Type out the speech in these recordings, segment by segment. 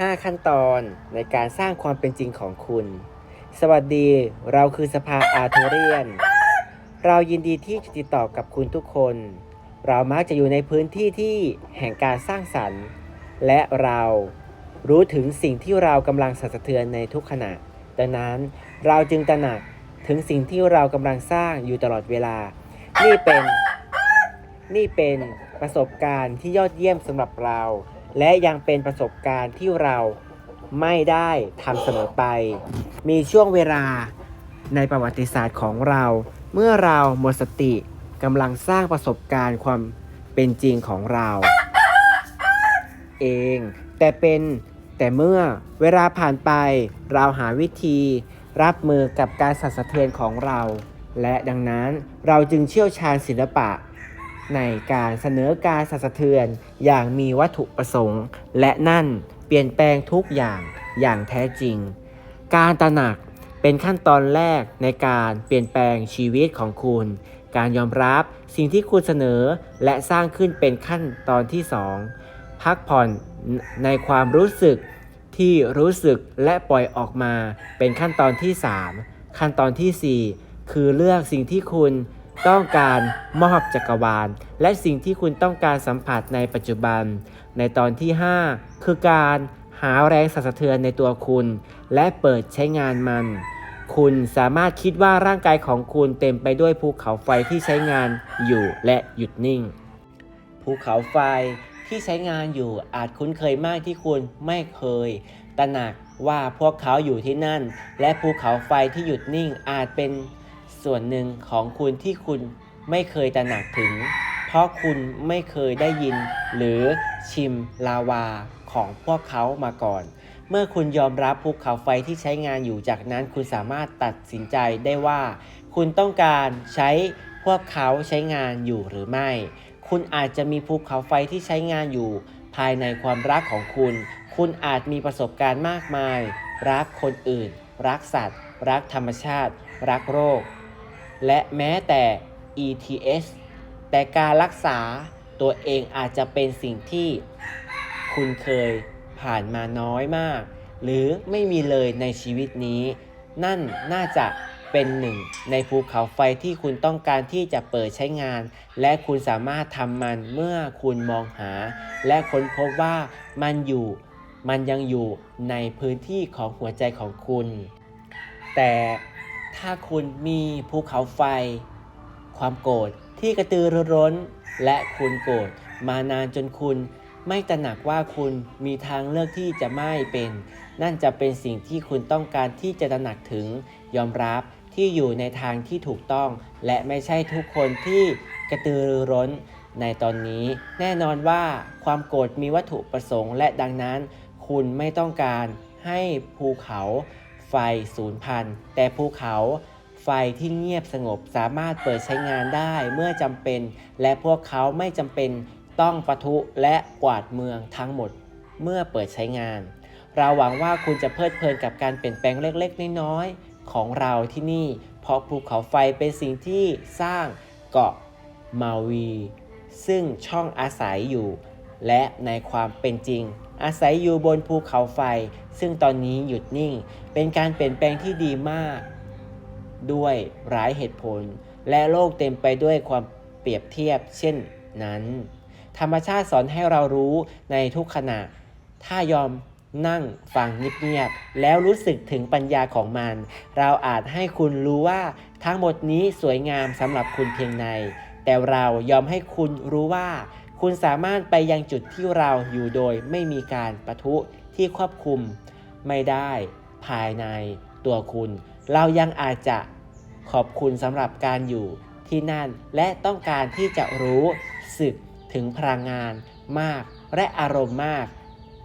5 ขั้นตอนในการสร้างความเป็นจริงของคุณ สวัสดี เราคือสภาอาร์เทเรียน เรายินดีที่จะติดต่อกับคุณทุกคน เรามักจะอยู่ในพื้นที่ที่แห่งการสร้างสรรค์ และเรารู้ถึงสิ่งที่เรากำลังสั่นสะเทือนในทุกขณะ ดังนั้นเราจึงตระหนักถึงสิ่งที่เรากำลังสร้างอยู่ตลอดเวลา นี่เป็น นี่เป็นประสบการณ์ที่ยอดเยี่ยมสำหรับเรา และยังเป็นประสบการณ์ที่เราไม่ได้ทำเสมอไป มีช่วงเวลาในประวัติศาสตร์ของเรา เมื่อเราหมดสติกำลังสร้างประสบการณ์ความเป็นจริงของเรา เอง แต่เป็นแต่เมื่อเวลาผ่านไปเราหาวิธีรับมือกับการสั่นสะเทือนของเรา และดังนั้นเราจึงเชี่ยวชาญศิลปะ ในการเสนอการสั่นสะเทือนอย่างมีวัตถุประสงค์ และนั่นเปลี่ยนแปลงทุกอย่างอย่างแท้จริง การตระหนักเป็นขั้นตอนแรกในการเปลี่ยนแปลงชีวิตของคุณ การยอมรับสิ่งที่คุณเสนอและสร้างขึ้นเป็นขั้นตอนที่ 2 พักผ่อนในความรู้สึกที่รู้สึกและปล่อยออกมาเป็นขั้นตอนที่ 3 ขั้นตอนทีสี่4 คือเลือกสิ่งที่คุณ ต้องการมอบจักรวาล และสิ่งที่คุณต้องการสัมผัสในปัจจุบัน ในตอนที่ 5 คือการหาแรงสั่นสะเทือนในตัวคุณ และเปิดใช้งานมัน คุณสามารถคิดว่าร่างกายของคุณเต็มไปด้วยภูเขาไฟที่ใช้งานอยู่และหยุดนิ่ง ภูเขาไฟที่ใช้งานอยู่อาจคุ้นเคยมากที่คุณไม่เคยตระหนักว่าพวกเขาอยู่ที่นั่น และภูเขาไฟที่หยุดนิ่งอาจเป็น ส่วนหนึ่งของคุณที่คุณไม่เคยตระหนักถึง เพราะคุณไม่เคยได้ยิน หรือชิมลาวาของพวกเขามาก่อน เมื่อคุณยอมรับภูเขาไฟที่ใช้งานอยู่จากนั้น คุณสามารถตัดสินใจได้ว่า คุณต้องการใช้พวกเขาใช้งานอยู่หรือไม่ คุณอาจจะมีภูเขาไฟที่ใช้งานอยู่ ภายในความรักของคุณ คุณอาจมีประสบการณ์มากมาย รักคนอื่น รักสัตว์ รักธรรมชาติ รักโรค และแม้แต่ ETS แต่การรักษาตัวเองอาจจะเป็นสิ่งที่คุณเคยผ่านมาน้อยมาก หรือไม่มีเลยในชีวิตนี้ นั่นน่าจะเป็นหนึ่งในภูเขาไฟที่คุณต้องการที่จะเปิดใช้งาน และคุณสามารถทำมันเมื่อคุณมองหา และค้นพบว่ามันอยู่ มันยังอยู่ในพื้นที่ของหัวใจของคุณ แต่ ถ้าคุณมีภูเขาไฟ ความโกรธที่กระตือรือร้น และคุณโกรธมานานจนคุณไม่ตระหนักว่าคุณมีทางเลือกที่จะไม่เป็น นั่นจะเป็นสิ่งที่คุณต้องการที่จะตระหนักถึง ยอมรับที่อยู่ในทางที่ถูกต้อง และไม่ใช่ทุกคนที่กระตือรือร้น ในตอนนี้แน่นอนว่าความโกรธมีวัตถุประสงค์และดังนั้น คุณไม่ต้องการให้ภูเขา ไฟสูญพันธุ์แต่ภูเขาไฟที่เงียบสงบสามารถเปิดใช้งานได้เมื่อจำเป็น และพวกเขาไม่จำเป็นต้องปะทุและกวาดเมืองทั้งหมดเมื่อเปิดใช้งาน เราหวังว่าคุณจะเพลิดเพลินกับการเปลี่ยนแปลงเล็กๆ น้อยๆ ของเราที่นี่ เพราะภูเขาไฟเป็นสิ่งที่สร้างเกาะมาวี ซึ่งช่องอาศัยอยู่ และในความเป็นจริง อาศัยอยู่บนภูเขาไฟ ซึ่งตอนนี้หยุดนิ่ง เป็นการเปลี่ยนแปลงที่ดีมาก ด้วยหลายเหตุผล และโลกเต็มไปด้วยความเปรียบเทียบ เช่นนั้น ธรรมชาติสอนให้เรารู้ในทุกขณะ ถ้ายอมนั่งฟังเงียบๆแล้วรู้สึกถึงปัญญาของมัน เราอาจให้คุณรู้ว่าทั้งหมดนี้สวยงามสำหรับคุณเพียงใน แต่เรายอมให้คุณรู้ว่า คุณสามารถไปยังจุดที่เราอยู่โดยไม่มีการประทุที่ควบคุมไม่ได้ภายในตัวคุณ เรายังอาจจะขอบคุณสำหรับการอยู่ที่นั่น และต้องการที่จะรู้สึกถึงพลังงานมากและอารมณ์มาก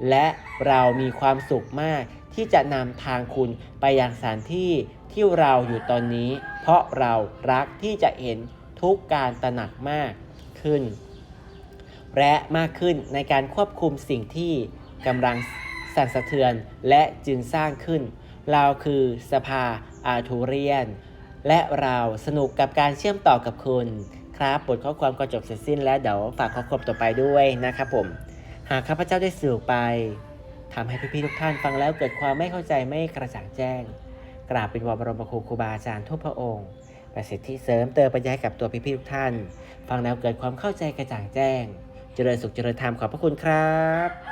และเรามีความสุขมากที่จะนำทางคุณไปยังสถานที่ที่เราอยู่ตอนนี้ เพราะเรารักที่จะเห็นทุกการตระหนักมากขึ้น และมากขึ้นในการควบคุมสิ่งที่กำลังสั่นสะเทือนและจึงสร้างขึ้น เราคือสภาอาทูเรียน และเราสนุกกับการเชื่อมต่อกับคุณ ครับบทข้อความก็จบเสร็จสิ้นแล้วเดี๋ยวฝากข้อความต่อไปด้วยนะครับผม หากข้าพเจ้าได้สื่อไปทำให้พี่ๆทุกท่านฟังแล้วเกิดความไม่เข้าใจไม่กระจ่างแจ้ง กราบเป็นวอบรมครูครูบาอาจารย์ทุกพระองค์ประสิทธิเสริมเติมปัญญากับตัวพี่ๆทุกท่าน ฟังแล้วเกิดความเข้าใจกระจ่างแจ้ง เจริญสุขเจริญธรรมขอบพระคุณครับ